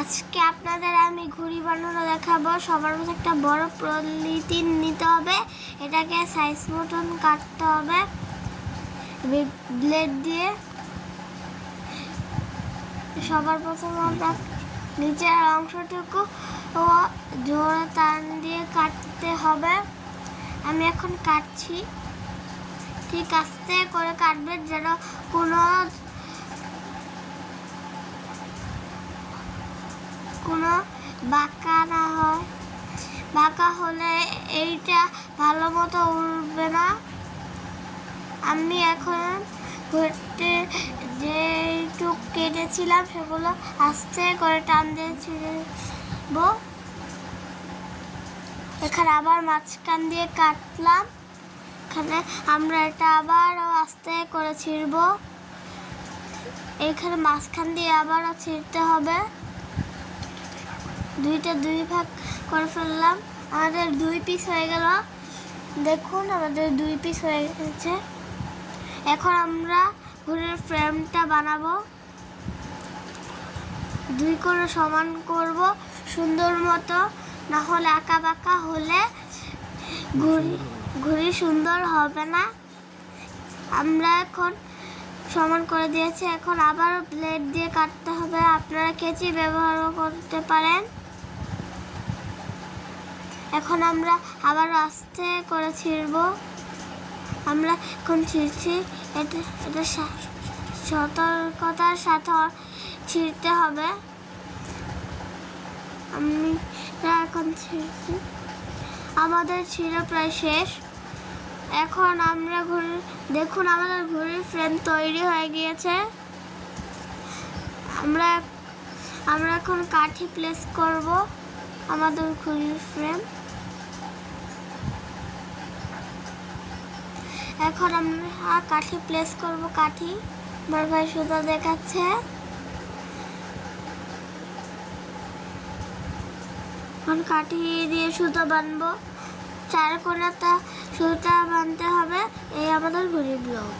আজকে আপনাদের আমি ঘুড়ি বানানো দেখাবো। সবার মধ্যে একটা বড় প্রলিতিন নিতে হবে। এটাকে সাইজ মতন কাটতে হবে। ব্লেড দিয়ে সবার প্রথম আমরা নিচের অংশটুকু ও জোরে টান দিয়ে কাটতে হবে। আমি এখন কাটছি। ঠিক আস্তে করে কাটবেন যেন কোনো কোনো বাঁকা না হয়। বাঁকা হলে এইটা ভালো মতো উঠবে না। আমি এখন ঘুরতে যেটুক কেটেছিলাম সেগুলো আস্তে করে টান দিয়ে এখানে আবার মাঝখান দিয়ে কাটলাম। এখানে আমরা এটা আবার আস্তে করে ছিঁড়ব। এখানে মাঝখান দিয়ে আবারও ছিঁড়তে হবে। দুইটা দুই ভাগ করে ফেললাম। আমাদের দুই পিস হয়ে গেল। দেখুন, আমাদের দুই পিস হয়ে গেছে। এখন আমরা ঘুরের ফ্রেমটা বানাবো। দুই করে সমান করব, সুন্দর মতো। না হলে আঁকা বাঁকা হলে ঘুড়ি ঘুড়ি সুন্দর হবে না। আমরা এখন সমান করে দিয়েছি। এখন আবার ব্লেড দিয়ে কাটতে হবে। আপনারা কেচি ব্যবহারও করতে পারেন। এখন আমরা আবার আস্তে করে ছিঁড়ব। আমরা এখন ছিঁড়ছি। এটা এটা সতর্কতার সাথে ছিঁড়তে হবে। আমি এখন ছিঁড়ছি। আমাদের ছিঁড়ে প্রায় শেষ। এখন আমরা ঘুরে, দেখুন আমাদের ঘুড়ির ফ্রেম তৈরি হয়ে গিয়েছে। আমরা আমরা এখন কাঠি প্লেস করব। আমাদের ঘুড়ির ফ্রেম এখন আমরা কাঠি প্লেস করব কাঠি। আমার ভাই সুতা দেখাচ্ছে। এখন কাঠি দিয়ে সুতো বানবো। চার কোনাটা সুতা বানতে হবে। এই আমাদের ঘুড়ি ব্লক